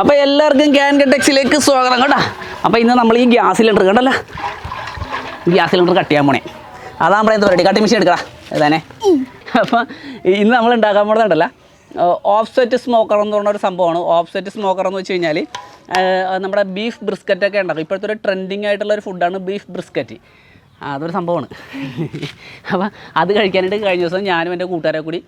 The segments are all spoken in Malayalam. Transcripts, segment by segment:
അപ്പോൾ എല്ലാവർക്കും ക്യാൻ സ്വാഗതം കേട്ടോ. അപ്പോൾ ഇന്ന് നമ്മൾ ഈ ഗ്യാസ് സിലിണ്ടർ കണ്ടല്ലോ? ഗ്യാസ് സിലിണ്ടർ കട്ട് ചെയ്യാൻ പോണേ. അതാകുമ്പോൾ എന്താ പറയുക കട്ടിംഗ് മെഷീൻ എടുക്കടാ. ഇതാനെ അപ്പോൾ ഇന്ന് നമ്മൾ ഉണ്ടാക്കാൻ പോകുന്നതുണ്ടല്ലോ ഓഫ്സെറ്റ് സ്മോക്കർ എന്ന് പറഞ്ഞ ഒരു സംഭവമാണ്. ഓഫ്സെറ്റ് സ്മോക്കർ എന്ന് വെച്ച് കഴിഞ്ഞാൽ നമ്മുടെ ബീഫ് ബ്രിസ്ക്കറ്റ് ഒക്കെ ഉണ്ടാക്കും ഇപ്പോഴത്തെ ഒരു ട്രെൻഡിങ് ആയിട്ടുള്ള ഒരു ഫുഡാണ് ബീഫ് ബ്രിസ്ക്കറ്റ് അതൊരു സംഭവമാണ്. അപ്പോൾ അത് കഴിക്കാനായിട്ട് കഴിഞ്ഞ ദിവസം ഞാനും എന്റെ കൂട്ടുകാരെ കൂടി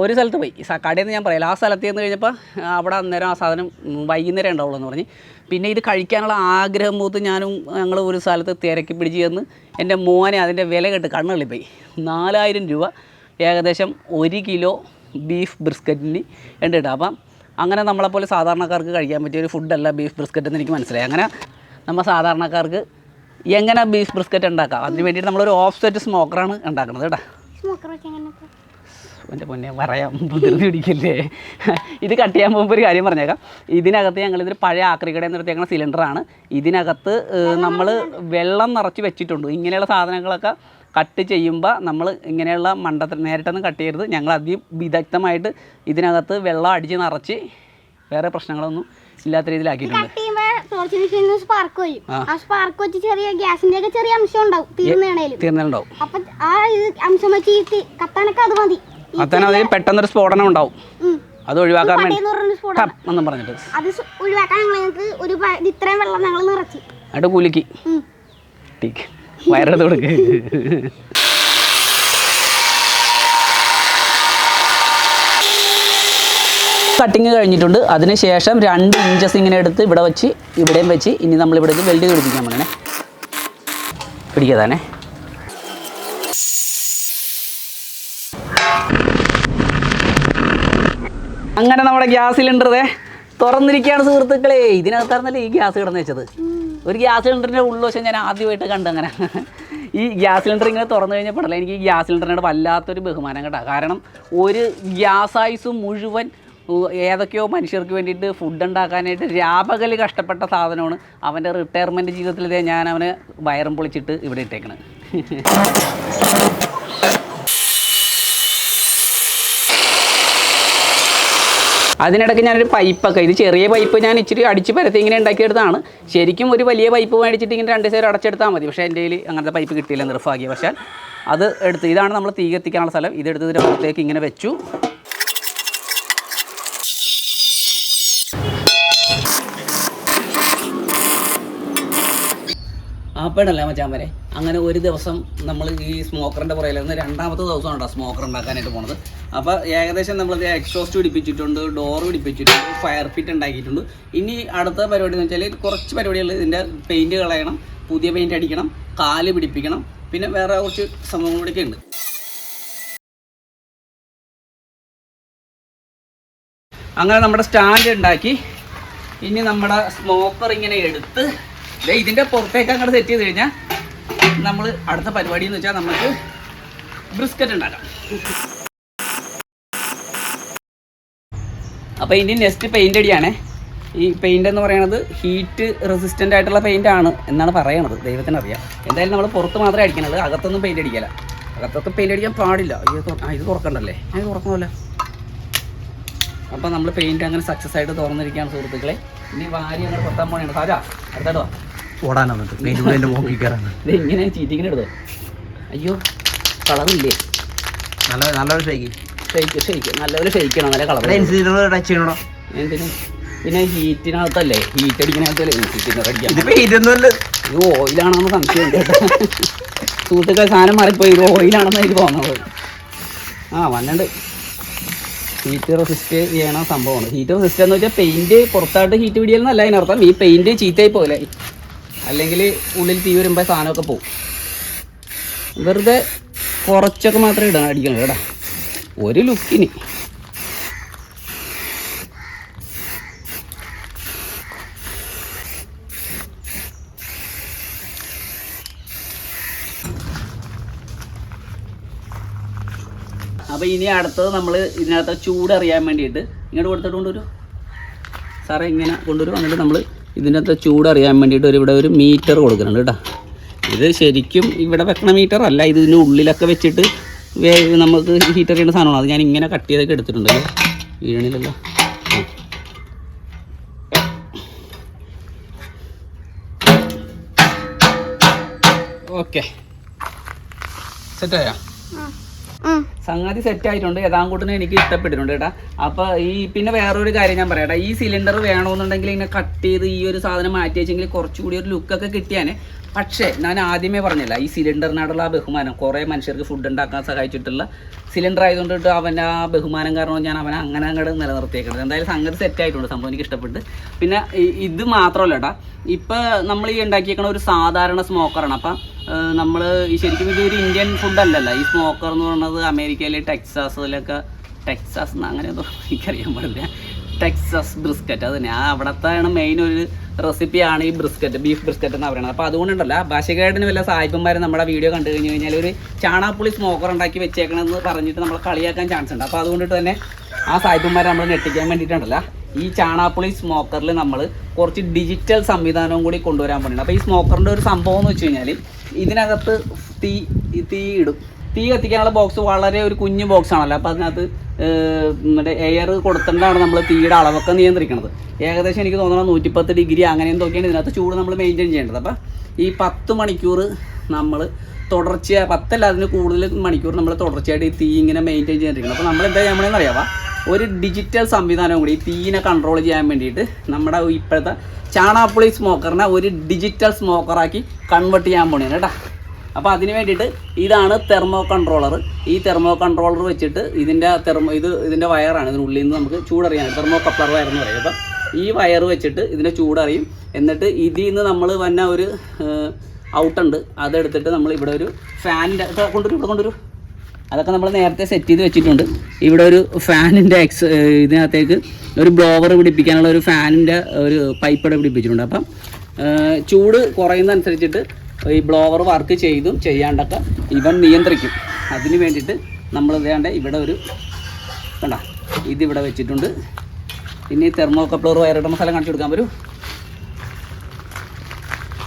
ഒരു സ്ഥലത്ത് പോയി. കടയെന്ന് ഞാൻ പറയാം. ആ സ്ഥലത്ത് ചെന്ന് കഴിഞ്ഞപ്പോൾ അവിടെ അന്നേരം ആ സാധനം വൈകുന്നേരം ഉണ്ടാവുള്ളൂ എന്ന് പറഞ്ഞ്. പിന്നെ ഇത് കഴിക്കാനുള്ള ആഗ്രഹം മൂത്ത് ഞാനും ഞങ്ങൾ ഒരു സ്ഥലത്ത് തിരക്കി പിടിച്ച് ചെന്ന് എന്റെ മോനെ അതിന്റെ വില കെട്ട് കണ്ണുള്ളിപ്പോയി നാലായിരം രൂപ ഏകദേശം ഒരു കിലോ ബീഫ് ബ്രിസ്ക്കറ്റിന് ഉണ്ട് കേട്ടോ. അപ്പം അങ്ങനെ നമ്മളെപ്പോലെ സാധാരണക്കാർക്ക് കഴിക്കാൻ പറ്റിയ ഒരു ഫുഡല്ല ബീഫ് ബ്രിസ്ക്കറ്റ് എന്ന് എനിക്ക് മനസ്സിലായി. അങ്ങനെ നമ്മൾ സാധാരണക്കാർക്ക് എങ്ങനെ ബീഫ് ബ്രിസ്ക്കറ്റ് ഉണ്ടാക്കാം? അതിന് വേണ്ടിയിട്ട് നമ്മളൊരു ഓഫ് സെറ്റ് സ്മോക്കറാണ് ഉണ്ടാക്കുന്നത് കേട്ടോ. എന്റെ പൊന്നെ പറയാം. ധൃതി പിടിക്കല്ലേ? ഇത് കട്ട് ചെയ്യാൻ പോകുമ്പോൾ ഒരു കാര്യം പറഞ്ഞേക്കാം. ഇതിനകത്ത് ഞങ്ങൾ ഇതൊരു പഴയ എന്ന് നിർത്തിയേക്കുന്ന സിലിണ്ടറാണ് ഇതിനകത്ത് നമ്മൾ വെള്ളം നിറച്ച് വെച്ചിട്ടുണ്ട്. ഇങ്ങനെയുള്ള സാധനങ്ങളൊക്കെ കട്ട് ചെയ്യുമ്പോൾ നമ്മൾ ഇങ്ങനെയുള്ള മണ്ടത്തിൽ നേരിട്ടൊന്നും കട്ട് ചെയ്യരുത്. ഞങ്ങൾ അധികം വിദഗ്ധമായിട്ട് ഇതിനകത്ത് വെള്ളം അടിച്ച് നിറച്ച് വേറെ പ്രശ്നങ്ങളൊന്നും ഇല്ലാത്ത രീതിയിലാക്കിയിട്ടുണ്ട് ടോർച്ച് മെഷീനിൽ സ്പാർക്ക് വരും ആ. സ്പാർക്ക് വെച്ച് ചെറിയ ഗ്യാസിന്റെ ഒക്കെ ചെറിയ അംശം ഉണ്ടാവും തീർന്നേണേലും തീർന്നുണ്ടാവും അപ്പൊ ആ ഇത് അംശം വെച്ച് ഈ തീ- കത്താനൊക്കെ അത് മതി. ഈ അത്തന്നെ അതിൽ പെട്ടെന്നൊരു സ്ഫോടനം ഉണ്ടാവും. ഉം. അത് ഒഴിവാക്കാൻ വേണ്ടി പടയെന്ന് സ്ഫോടനം. ടപ്പ് എന്നും പറഞ്ഞിട്ട്. അത് സ് ഒഴിവാക്കാൻ ഞങ്ങൾക്ക് ഒരു പ- ഇത്രയും വെള്ളം ഞങ്ങൾ നിറച്ച്. എന്നിട്ട് കുലുക്കി ഉം. ടീക്ക്. വയറെടുത്ത് കൊടുക്ക്. കട്ടിങ് കഴിഞ്ഞിട്ടുണ്ട്. അതിനുശേഷം രണ്ട് ഇഞ്ചസ് ഇങ്ങനെ എടുത്ത് ഇവിടെ വെച്ച് ഇവിടെയും വെച്ച് ഇനി നമ്മൾ ഇവിടെ വെൽഡ് പിടിപ്പിക്കാൻ പോണേ. പിടിക്കാതാണേ. അങ്ങനെ നമ്മുടെ ഗ്യാസ് സിലിണ്ടറേ തുറന്നിരിക്കുകയാണ് സുഹൃത്തുക്കളെ. ഇതിനകത്തായിരുന്നല്ലേ ഈ ഗ്യാസ് കിടന്ന് വെച്ചത്? ഒരു ഗ്യാസ് സിലിണ്ടറിന്റെ ഉള്ളവശം ഞാൻ ആദ്യമായിട്ട് കണ്ടു അങ്ങനെ. ഈ ഗ്യാസ് സിലിണ്ടർ ഇങ്ങനെ തുറന്നു കഴിഞ്ഞപ്പോഴല്ല എനിക്ക് ഈ ഗ്യാസ് സിലിണ്ടറിനോട് വല്ലാത്തൊരു ബഹുമാനം കേട്ടോ. കാരണം ഒരു ഗ്യാസ് ആയുസ് മുഴുവൻ ഏതൊക്കെയോ മനുഷ്യർക്ക് വേണ്ടിയിട്ട് ഫുഡ് ഉണ്ടാക്കാനായിട്ട് രാപകൽ കഷ്ടപ്പെട്ട സാധനമാണ്. അവന്റെ റിട്ടയർമെന്റ് ജീവിതത്തിൽ ഞാൻ അവനെ വയറും പൊളിച്ചിട്ട് ഇവിടെ ഇട്ടേക്കണത് അതിനിടയ്ക്ക് ഞാനൊരു പൈപ്പൊക്കെ ഇത് ചെറിയ പൈപ്പ് ഞാൻ ഇച്ചിരി അടിച്ച് പരത്തി ഇങ്ങനെ ഉണ്ടാക്കിയെടുത്താണ് ശരിക്കും ഒരു വലിയ പൈപ്പ് മേടിച്ചിട്ട് ഇങ്ങനെ രണ്ട് സൈഡ് അടച്ചെടുത്താൽ മതി. പക്ഷേ എന്റെ കയ്യിൽ അങ്ങനത്തെ പൈപ്പ് കിട്ടിയില്ല നിർഭാഗ്യം പക്ഷേ അത് എടുത്ത് ഇതാണ് നമ്മൾ തീ കത്തിക്കാനുള്ള സ്ഥലം. ഇതെടുത്ത് ഇതിന്റെ പുറത്തേക്ക് ഇങ്ങനെ വെച്ചു. ആപ്പേടല്ലേ മച്ചാൻ അങ്ങനെ ഒരു ദിവസം നമ്മൾ ഈ സ്മോക്കറിന്റെ പുറകിൽ നിന്ന് രണ്ടാമത്തെ ദിവസമാണ് കേട്ടോ സ്മോക്കർ ഉണ്ടാക്കാനായിട്ട് പോണത്. അപ്പോൾ ഏകദേശം നമ്മൾ എക്സോസ്റ്റ് പിടിപ്പിച്ചിട്ടുണ്ട് ഡോർ പിടിപ്പിച്ചിട്ടുണ്ട് ഫയർ പിറ്റ് ഉണ്ടാക്കിയിട്ടുണ്ട്. ഇനി അടുത്ത പരിപാടി എന്ന് വെച്ചാൽ കുറച്ച് പരിപാടികൾ ഇതിന്റെ പെയിന്റ് കളയണം പുതിയ പെയിന്റ് അടിക്കണം കാൽ പിടിപ്പിക്കണം പിന്നെ വേറെ കുറച്ച് സംഭവങ്ങൾ കൂടിയൊക്കെ ഉണ്ട്. അങ്ങനെ നമ്മുടെ സ്റ്റാൻഡ് ഉണ്ടാക്കി. ഇനി നമ്മുടെ സ്മോക്കർ ഇങ്ങനെ എടുത്ത് ഇതിന്റെ പുറത്തേക്ക് അങ്ങോട്ട് സെറ്റ് ചെയ്ത് കഴിഞ്ഞാൽ നമ്മൾ അടുത്ത പരിപാടി എന്ന് വെച്ചാൽ നമുക്ക് ബ്രിസ്ക്കറ്റ് ഉണ്ടാക്കാം. അപ്പോൾ ഇനി നെക്സ്റ്റ് പെയിന്റ് അടിയാണേ. ഈ പെയിന്റ് എന്ന് പറയുന്നത് ഹീറ്റ് റെസിസ്റ്റന്റ് ആയിട്ടുള്ള പെയിന്റ് ആണ് എന്നാണ് പറയണത്. ദൈവത്തിന് അറിയാം. എന്തായാലും നമ്മൾ പുറത്ത് മാത്രമേ അടിക്കണത്. അകത്തൊന്നും പെയിന്റ് അടിക്കില്ല അകത്തൊക്കെ പെയിന്റ് അടിക്കാൻ പാടില്ല. ഇത് തുറക്കണ്ടല്ലേ? അത് തുറക്കണമല്ലോ. അപ്പോൾ നമ്മൾ പെയിന്റ് അങ്ങനെ സക്സസ് ആയിട്ട് തുറന്നിരിക്കുകയാണ് സുഹൃത്തുക്കളെ. ഇനി വാരി അങ്ങനെ പുറത്താൻ പോകണേ സാജാ അടുത്തോട്ടോ ഓടാൻ വന്നിട്ട് മെയിൻ എന്റെ മോക്കി കയറാണ് ഇങ്ങനെ ചീറ്റിങ്ങനെ എടുത്തോ അയ്യോ കളറില്ലേ? നല്ല നല്ലൊരു ഷേക്ക് ഷെയ്ക്ക് ഷെയ്ക്ക് നല്ലൊരു ഷെയ്ക്കണം നല്ല കളർ അതിനനുസരിച്ച് ടച്ച് ചെയ്യണോ എന്തിന്? പിന്നെ ഹീറ്റിനകത്തല്ലേ ഹീറ്റ് അടിക്കണകത്തല്ലേ? ഹീറ്റിനകത്ത് അടിക്കാൻ. ഇതിപ്പോ ഇതൊന്നുമല്ല ഇത് ഓയിലാണെന്ന് സംശയമുണ്ട് സുഹൃത്തുക്കൾ സാധനം മാറിപ്പോയി. ഇത് ഓയിലാണെന്ന് എനിക്ക് തോന്നുന്നത്. ആ വന്നുണ്ട്. ഹീറ്റ് റെസിസ്റ്റ് ചെയ്യണ സംഭവമാണ്. ഹീറ്റ് റെസിസ്റ്റ് എന്ന് വെച്ചാൽ പെയിന്റ് പുറത്തായിട്ട് ഹീറ്റ് പിടിയലെന്നല്ല അതിനർത്ഥം. ഈ പെയിന്റ് ചീത്തയായി പോലെ അല്ലെങ്കിൽ ഉള്ളിൽ തീ വരുമ്പോൾ സാധനമൊക്കെ പോകും വെറുതെ കുറച്ചൊക്കെ മാത്രമേ ഇടാൻ അടിക്കണം കേട്ടോ. ഒരു ലുക്കിന്. അപ്പോൾ ഇനി അടുത്തത് നമ്മൾ ഇതിനകത്ത് ചൂട് അറിയാൻ വേണ്ടിയിട്ട് ഇങ്ങോട്ട് കൊടുത്തിട്ട് കൊണ്ടുവരൂ. സാറേ ഇങ്ങനെ കൊണ്ടുവരും. എന്നിട്ട് നമ്മൾ ഇതിനകത്ത് ചൂടറിയാൻ വേണ്ടിയിട്ട് ഒരു ഇവിടെ ഒരു മീറ്റർ കൊടുക്കുന്നുണ്ട് കേട്ടോ. ഇത് ശരിക്കും ഇവിടെ വെക്കണ മീറ്റർ അല്ല ഇത് ഇതിന്റെ ഉള്ളിലൊക്കെ വെച്ചിട്ട് വേ നമുക്ക് ഹീറ്റർ ചെയ്യേണ്ട സാധനമാണ്. അത് ഞാൻ ഇങ്ങനെ കട്ട് ചെയ്തൊക്കെ എടുത്തിട്ടുണ്ട്. വീഴണില്ലല്ലോ. ഓക്കെ സെറ്റായോ സംഗതി സെറ്റ് ആയിട്ടുണ്ട്. യഥാകൂട്ടിന് എനിക്ക് ഇഷ്ടപ്പെട്ടിട്ടുണ്ട് കേട്ടാ. അപ്പൊ ഈ പിന്നെ വേറൊരു കാര്യം ഞാൻ പറയാം ഈ സിലിണ്ടർ വേണമെന്നുണ്ടെങ്കിൽ ഇങ്ങനെ കട്ട് ചെയ്ത് ഈ ഒരു സാധനം മാറ്റി വെച്ചെങ്കിൽ കുറച്ചുകൂടി ഒരു ലുക്കൊക്കെ കിട്ടിയാനെ പക്ഷേ ഞാൻ ആദ്യമേ പറഞ്ഞില്ല ഈ സിലിണ്ടറിനോടുള്ള ബഹുമാനം കുറേ മനുഷ്യർക്ക് ഫുഡ് ഉണ്ടാക്കാൻ സഹായിച്ചിട്ടുള്ള സിലിണ്ടർ ആയതുകൊണ്ടിട്ട് അവൻ ആ ബഹുമാനം കാരണം ഞാൻ അവനെ അങ്ങനെ അങ്ങോട്ട് നിലനിർത്തിയേക്കുന്നത് എന്തായാലും സംഗതി സെറ്റ് ആയിട്ടുണ്ട് സംഭവം എനിക്ക് ഇഷ്ടപ്പെട്ട്. പിന്നെ ഇത് മാത്രമല്ല കേട്ടാ ഇപ്പോൾ നമ്മൾ ഈ ഉണ്ടാക്കിയേക്കണ ഒരു സാധാരണ സ്മോക്കറാണ് അപ്പം നമ്മൾ ഈ ശരിക്കും ഇതൊരു ഇന്ത്യൻ ഫുഡ് അല്ലല്ലോ. ഈ സ്മോക്കർ എന്ന് പറയുന്നത് അമേരിക്കയിലെ ടെക്സാസിലൊക്കെ ടെക്സാസ് അങ്ങനെ എനിക്കറിയാൻ പാടില്ല. ടെക്സസ് ബ്രിസ്ക്കറ്റ് അത് തന്നെ. ആ അവിടത്തെയാണ് മെയിൻ ഒരു റെസിപ്പിയാണ് ഈ ബ്രിസ്ക്കറ്റ് ബീഫ് ബ്രിസ്ക്കറ്റ് എന്ന് പറയുന്നത്. അപ്പോൾ അതുകൊണ്ടുണ്ടല്ല ഭാഷകാരന് വല്ല സായിപ്പന്മാർ നമ്മുടെ വീഡിയോ കണ്ടു കഴിഞ്ഞ് കഴിഞ്ഞാൽ ഒരു ചാണാപ്പുളി സ്മോക്കർ ഉണ്ടാക്കി വെച്ചേക്കണമെന്ന് പറഞ്ഞിട്ട് നമ്മൾ കളിയാക്കാൻ ചാൻസ് ഉണ്ട്. അപ്പോൾ അതുകൊണ്ടിട്ട് തന്നെ ആ സായിപ്പന്മാരെ നമ്മൾ ഞെട്ടിക്കാൻ വേണ്ടിയിട്ടുണ്ടല്ല ഈ ചാണാപ്പുളി സ്മോക്കറിൽ നമ്മൾ കുറച്ച് ഡിജിറ്റൽ സംവിധാനവും കൂടി കൊണ്ടുവരാൻ വേണ്ടിയിട്ട്. അപ്പോൾ ഈ സ്മോക്കറിന്റെ ഒരു സംഭവം എന്ന് വെച്ച് കഴിഞ്ഞാൽ ഇതിനകത്ത് തീ തീ ഇടും. തീ കത്തിക്കാനുള്ള ബോക്സ് വളരെ ഒരു കുഞ്ഞു ബോക്സ് ആണല്ലോ. അപ്പോൾ അതിനകത്ത് മറ്റേ എയർ കൊടുത്തിട്ടാണ് നമ്മൾ തീയുടെ അളവൊക്കെ നിയന്ത്രിക്കുന്നത് ഏകദേശം എനിക്ക് തോന്നുന്നത് നൂറ്റിപ്പത്ത് ഡിഗ്രി അങ്ങനെ എന്തൊക്കെയാണ് ഇതിനകത്ത് ചൂട് നമ്മൾ മെയിന്റെയിൻ ചെയ്യേണ്ടത്. അപ്പം ഈ പത്ത് മണിക്കൂർ നമ്മൾ തുടർച്ചയായി പത്തല്ല അതിന് കൂടുതൽ മണിക്കൂർ നമ്മൾ തുടർച്ചയായിട്ട് ഈ തീ ഇങ്ങനെ മെയിന്റെയിൻ ചെയ്തിരിക്കണം. അപ്പോൾ നമ്മൾ എന്താ ചെയ്യണമെന്ന് അറിയാവാ ഒരു ഡിജിറ്റൽ സംവിധാനം കൂടി ഈ തീയിനെ കൺട്രോൾ ചെയ്യാൻ വേണ്ടിയിട്ട് നമ്മുടെ ഇപ്പോഴത്തെ ചാണാപ്പുളി സ്മോക്കറിനെ ഒരു ഡിജിറ്റൽ സ്മോക്കറാക്കി കൺവേർട്ട് ചെയ്യാൻ പോണേ കേട്ടോ. അപ്പോൾ അതിന് വേണ്ടിയിട്ട് ഇതാണ് തെർമോ കൺട്രോളർ ഈ തെർമോ കൺട്രോളർ വെച്ചിട്ട് ഇതിന്റെ തെർമോ ഇത് ഇതിന്റെ വയറാണ്. ഇതിനുള്ളിൽ നിന്ന് നമുക്ക് ചൂടറിയാണ് തെർമോ കപ്ലർ വയർ എന്ന് പറയും. അപ്പം ഈ വയർ വെച്ചിട്ട് ഇതിന്റെ ചൂടറിയും. എന്നിട്ട് ഇതിൽ നിന്ന് നമ്മൾ വന്ന ഒരു ഔട്ടുണ്ട് അതെടുത്തിട്ട് നമ്മൾ ഇവിടെ ഒരു ഫാനിന്റെ കൊണ്ടുവരും ഇവിടെ കൊണ്ടുവരും. അതൊക്കെ നമ്മൾ നേരത്തെ സെറ്റ് ചെയ്ത് വെച്ചിട്ടുണ്ട്. ഇവിടെ ഒരു ഫാനിന്റെ എക്സ് ഇതിനകത്തേക്ക് ഒരു ബ്ലോവർ പിടിപ്പിക്കാനുള്ള ഒരു ഫാനിന്റെ ഒരു പൈപ്പ് ഇവിടെ പിടിപ്പിച്ചിട്ടുണ്ട്. അപ്പം ചൂട് ചൂട് കുറയുന്നതനുസരിച്ചിട്ട് ഈ ബ്ലോവർ വർക്ക് ചെയ്തും ചെയ്യാണ്ടൊക്കെ ഇവൻ നിയന്ത്രിക്കും. അതിന് വേണ്ടിയിട്ട് നമ്മൾ ഇതേണ്ട ഇവിടെ ഒരു കണ്ട ഇതിവിടെ വെച്ചിട്ടുണ്ട്. ഇനി തെർമോ കപ്ലർ വയറിടുന്ന സ്ഥലം കാണിച്ചു കൊടുക്കാൻ വരൂ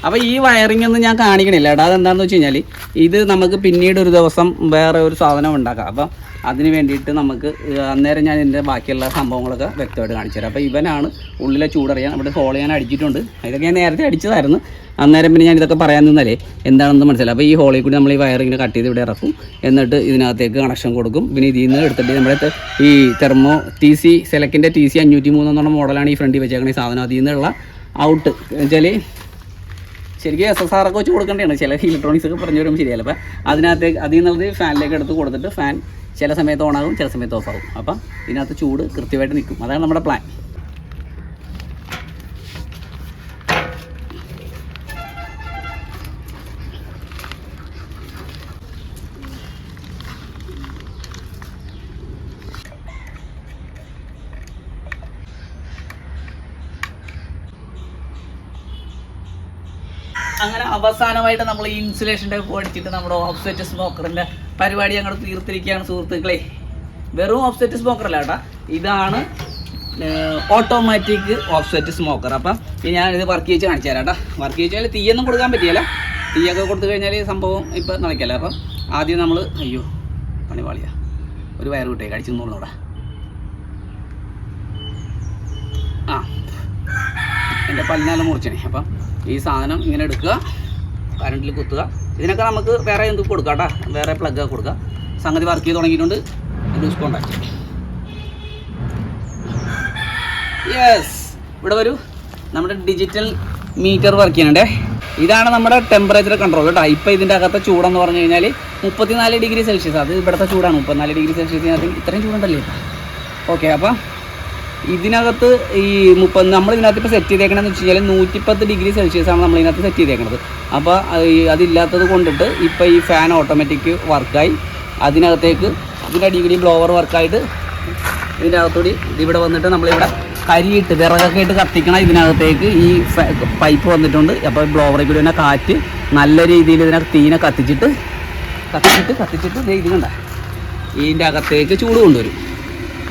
അപ്പോൾ ഈ വയറിംഗ് ഒന്നും ഞാൻ കാണിക്കണില്ല കേട്ടോ അതെന്താണെന്ന് വെച്ച് കഴിഞ്ഞാൽ ഇത് നമുക്ക് പിന്നീട് ഒരു ദിവസം വേറെ ഒരു സാധനം ഉണ്ടാക്കാം. അപ്പം അതിന് വേണ്ടിയിട്ട് നമുക്ക് അന്നേരം ഞാൻ ഇതിന്റെ ബാക്കിയുള്ള സംഭവങ്ങളൊക്കെ വ്യക്തമായിട്ട് കാണിച്ചു തരാം. അപ്പോൾ ഇവനാണ് ഉള്ളിലെ ചൂടറിയാൻ ഇവിടെ ഹോൾ ഞാൻ അടിച്ചിട്ടുണ്ട്. ഇതൊക്കെ ഞാൻ നേരത്തെ അടിച്ചതായിരുന്നു. അന്നേരം പിന്നെ ഞാൻ ഇതൊക്കെ പറയാൻ നിന്നാലേ എന്താണെന്ന് മനസ്സിലായി. അപ്പോൾ ഈ ഹോളിൽ കൂടി നമ്മൾ ഈ വയറിങ്ങനെ കട്ട് ചെയ്ത് ഇവിടെ ഇറക്കും. എന്നിട്ട് ഇതിനകത്തേക്ക് കണക്ഷൻ കൊടുക്കും. പിന്നെ ഇതിൽ നിന്ന് എടുത്തിട്ട് നമ്മുടെ ഈ തെർമോ ടി സി സെലക്കിന്റെ ടി സി അഞ്ഞൂറ്റി മൂന്ന് എന്നുള്ള മോഡലാണ് ഈ ഫ്രണ്ടിൽ വെച്ചേക്കണ ഈ സാധനം. അതിൽ നിന്നുള്ള ഔട്ട് വെച്ചാൽ ശരിക്കും എസ് എസ് ആർ ഒക്കെ വെച്ച് കൊടുക്കേണ്ടതാണ്. ചില ഇലക്ട്രോണിക്സ് ഒക്കെ പറഞ്ഞു വരുമ്പോൾ ശരിയല്ല. അപ്പം അതിനകത്തേക്ക് അതിൽ നിന്നുള്ളത് ഫാനിലേക്ക് എടുത്ത് കൊടുത്തിട്ട് ഫാൻ ചില സമയത്ത് ഓണാകും ചില സമയത്ത് ഓഫാകും അപ്പം ഇതിനകത്ത് ചൂട് കൃത്യമായിട്ട് നിൽക്കും. അതാണ് നമ്മുടെ പ്ലാൻ അങ്ങനെ അവസാനമായിട്ട് നമ്മൾ ഈ ഇൻസുലേഷൻ ടൈപ്പ് അടിച്ചിട്ട് നമ്മുടെ ഓഫ്സെറ്റ് സ്മോക്കറിന്റെ പരിപാടി ഞങ്ങൾ തീർത്തിരിക്കുകയാണ് സുഹൃത്തുക്കളെ. വെറും ഓഫ്സെറ്റ് സ്മോക്കർ അല്ല കേട്ടാ. ഇതാണ് ഓട്ടോമാറ്റിക് ഓഫ്സെറ്റ് സ്മോക്കർ അപ്പം ഇത് വർക്ക് ചെയ്ത് കാണിച്ചു തരാം കേട്ടോ. വർക്ക് ചെയ്താൽ തീയൊന്നും കൊടുക്കാൻ പറ്റിയല്ല. തീയൊക്കെ കൊടുത്തു കഴിഞ്ഞാൽ ഈ സംഭവം ഇപ്പം നടക്കില്ല. അപ്പം ആദ്യം നമ്മൾ അയ്യോ പണിപാളിയാ ഒരു വയർ വിട്ടേ കടിച്ചു നോളൂടാ ആ എന്റെ പല്ലിനാലും മുറിച്ചണേ. അപ്പം ഈ സാധനം ഇങ്ങനെ എടുക്കുക കറണ്ടിൽ കുത്തുക. ഇതിനൊക്കെ നമുക്ക് വേറെ എന്ത് കൊടുക്കാം കേട്ടോ വേറെ പ്ലഗ് കൊടുക്കുക സംഗതി വർക്ക് ചെയ്ത് തുടങ്ങിയിട്ടുണ്ട്. ലൂസ് കോണ്ടാക്ട് യെസ് ഇവിടെ വരൂ. നമ്മുടെ ഡിജിറ്റൽ മീറ്റർ വർക്ക് ചെയ്യുന്നുണ്ടേ. ഇതാണ് നമ്മുടെ ടെമ്പറേച്ചർ കൺട്രോൾ കേട്ടോ ഇപ്പം ഇതിന്റെ അകത്തെ ചൂടെന്ന് പറഞ്ഞു കഴിഞ്ഞാൽ മുപ്പത്തിനാല് ഡിഗ്രി സെൽഷ്യസ് അത് ഇവിടുത്തെ ചൂടാണ്. മുപ്പത്തിനാല് ഡിഗ്രി സെൽഷ്യസിനകത്ത് ഇത്രയും ചൂടുണ്ടല്ലേ? ഓക്കെ അപ്പം ഇതിനകത്ത് ഈ മുപ്പത് നമ്മൾ ഇതിനകത്ത് ഇപ്പോൾ സെറ്റ് ചെയ്തേക്കണമെന്ന് വെച്ച് കഴിഞ്ഞാൽ നൂറ്റിപ്പത്ത് ഡിഗ്രി സെൽഷ്യസാണ് നമ്മൾ ഇതിനകത്ത് സെറ്റ് ചെയ്തേക്കണത്. അപ്പോൾ അതില്ലാത്തത് കൊണ്ടിട്ട് ഇപ്പോൾ ഈ ഫാൻ ഓട്ടോമാറ്റിക് വർക്കായി അതിനകത്തേക്ക് ഇതിന്റെ അടിക്കടി ബ്ലോവർ വർക്കായിട്ട് ഇതിന്റെ അകത്തൂടി ഇതിവിടെ വന്നിട്ട് നമ്മളിവിടെ കരിയിട്ട് വിറകൊക്കെ ഇട്ട് കത്തിക്കണ ഇതിനകത്തേക്ക് ഈ പൈപ്പ് വന്നിട്ടുണ്ട്. അപ്പോൾ ബ്ലോവറിൽ കൂടി തന്നെ കാറ്റ് നല്ല രീതിയിൽ ഇതിനെ തീനെ കത്തിച്ചിട്ട് കത്തിച്ചിട്ട് കത്തിച്ചിട്ട് ഇത് കണ്ട. ഇതിന്റെ അകത്തേക്ക് ചൂട് കൊണ്ടുവരും.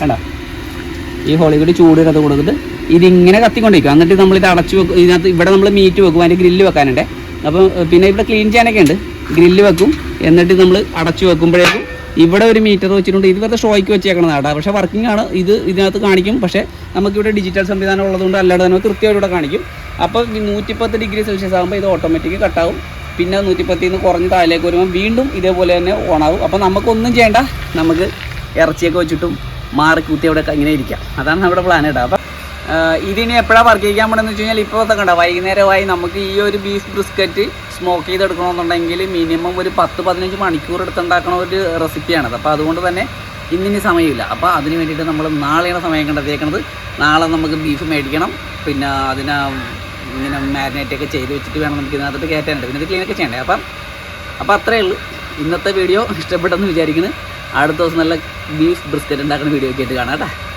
കണ്ട? ഈ ഹോളിവുഡ് കൂടി ചൂട് ഇതിനകത്ത് കൊടുത്തിട്ട് ഇതിങ്ങനെ കത്തിക്കൊണ്ടിരിക്കും. എന്നിട്ട് നമ്മൾ ഇത് അടച്ചു വെക്കും. ഇതിനകത്ത് ഇവിടെ നമ്മൾ മീറ്റ് വെക്കും അതിന്റെ ഗ്രില്ല് വെക്കാനുണ്ട്. അപ്പം പിന്നെ ഇവിടെ ക്ലീൻ ചെയ്യാനൊക്കെ ഉണ്ട്. ഗ്രില്ല് വെക്കും. എന്നിട്ട് നമ്മൾ അടച്ചു വെക്കുമ്പോഴേക്കും ഇവിടെ ഒരു മീറ്റർ വെച്ചിട്ടുണ്ട്. ഇത് വെറുതെ ഷോയ്ക്ക് വെച്ചേക്കണതാണ് പക്ഷേ വർക്കിംഗ് ആണ്. ഇത് ഇതിനകത്ത് കാണിക്കും. പക്ഷേ നമുക്കിവിടെ ഡിജിറ്റൽ സംവിധാനം ഉള്ളതുകൊണ്ട് അല്ലാതെ തന്നെ കൃത്യമായിട്ട് ഇവിടെ കാണിക്കും. അപ്പോൾ നൂറ്റിപ്പത്ത് ഡിഗ്രി സെൽഷ്യസ് ആകുമ്പോൾ ഇത് ഓട്ടോമാറ്റിക് കട്ടാവും പിന്നെ നൂറ്റിപ്പത്തിൽ നിന്ന് കുറഞ്ഞ് താഴേക്ക് വരുമ്പോൾ വീണ്ടും ഇതേപോലെ തന്നെ ഓണാവും അപ്പോൾ നമുക്കൊന്നും ചെയ്യേണ്ട. നമുക്ക് ഇറച്ചിയൊക്കെ വെച്ചിട്ടും മാറി കൂത്തി അവിടെ ഇങ്ങനെ ഇരിക്കാം. അതാണ് നമ്മുടെ പ്ലാൻ കേട്ടോ അപ്പം ഇതിനി എപ്പോഴാണ് വർക്ക് ചെയ്യാൻ പോകണമെന്ന് വെച്ച് കഴിഞ്ഞാൽ ഇപ്പോൾ കണ്ട വൈകുന്നേരമായി നമുക്ക് ഈ ഒരു ബീഫ് ബ്രിസ്ക്കറ്റ് സ്മോക്ക് ചെയ്തെടുക്കണമെന്നുണ്ടെങ്കിൽ മിനിമം ഒരു പത്ത് പതിനഞ്ച് മണിക്കൂർ എടുത്തുണ്ടാക്കണ ഒരു റെസിപ്പിയാണത് അപ്പോൾ അതുകൊണ്ട് തന്നെ ഇന്നിനി സമയമില്ല. അപ്പോൾ അതിന് വേണ്ടിയിട്ട് നമ്മൾ നാളെയാണ് സമയം കണ്ടെത്തിയേക്കണത്. നാളെ നമുക്ക് ബീഫ് മേടിക്കണം. പിന്നെ അതിനെ ഇങ്ങനെ മാരിനേറ്റൊക്കെ ചെയ്ത് വെച്ചിട്ട് വേണം നമുക്ക് ഇതിനകത്തോട്ട് കയറ്റാനുണ്ട് പിന്നെ ഇത് ക്ലീനൊക്കെ ചെയ്യണ്ടേ? അപ്പം അപ്പോൾ അത്രയേ ഉള്ളൂ. ഇന്നത്തെ വീഡിയോ ഇഷ്ടപ്പെട്ടെന്ന് വിചാരിക്കുന്നു. അടുത്ത ദിവസം നല്ല ബീഫ് ബ്രിസ്ക്കറ്റ് ഉണ്ടാക്കുന്ന വീഡിയോ ഒക്കെ ആയിട്ട് കാണാം കേട്ടോ.